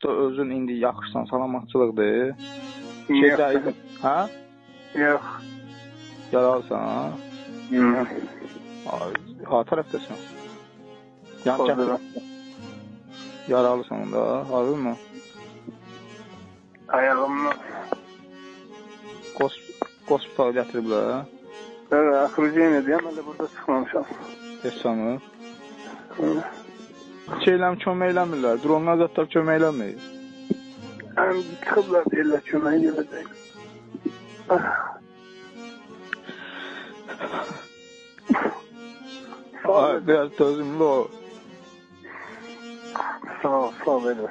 Prosta özün indi yaxşısan, salamatçılıqdır. Şeydə, hə? Ha? Hı. Ay, Ha tərəfdəsən. Yan cəhət, yaralısan da, harbi mi? Ayağımla. Qos, hospitala gətiriblər, Evet, akıbıcı yine diye ben de burada çıkmamışım. Esanı. Hı. Şeyləm kömək eləmirlər, dronlar kömək eləmir. Yani çıkıplar diyorlar çömeği gelecek. Sağ ol, Ay, biraz dözümlü ol. sağ ol, sağ ol beni.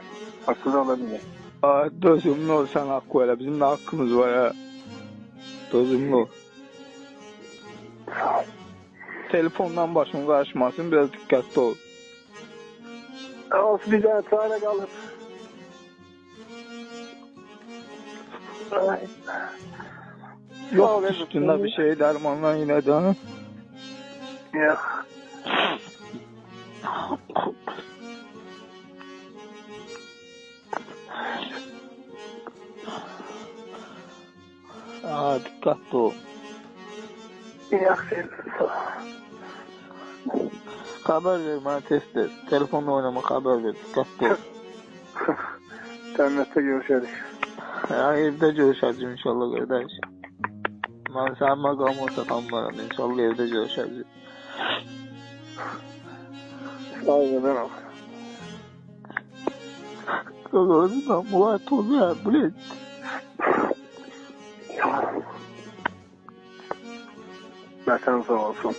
Haksız olabilir. Ay, dözümlü ol, sən haqqı elə, bizim də haqqımız var ya. Dözümlü ol. Sağ ol. Telefondan başın qarışmasın, biraz diqqətli ol. Olsun bir tane çare kalır. Ay. Ezra. üstündə bir şey dərmandan yenə də. Yok. Aa, diqqətli ol. Yok sen. Xəbər ver mənə tez-tez. Telefonla oynama, xəbər ver, ol. Cennette görüşürüz. Ya, evdə görüşəcəyik inşallah qardaş. Mən sənin məqamı olsa tanımaram, inşallah evdə görüşəcəyik. Sağ ol canım. Qaqazından mülayət ol ya, blin. Vatan sağ olsun.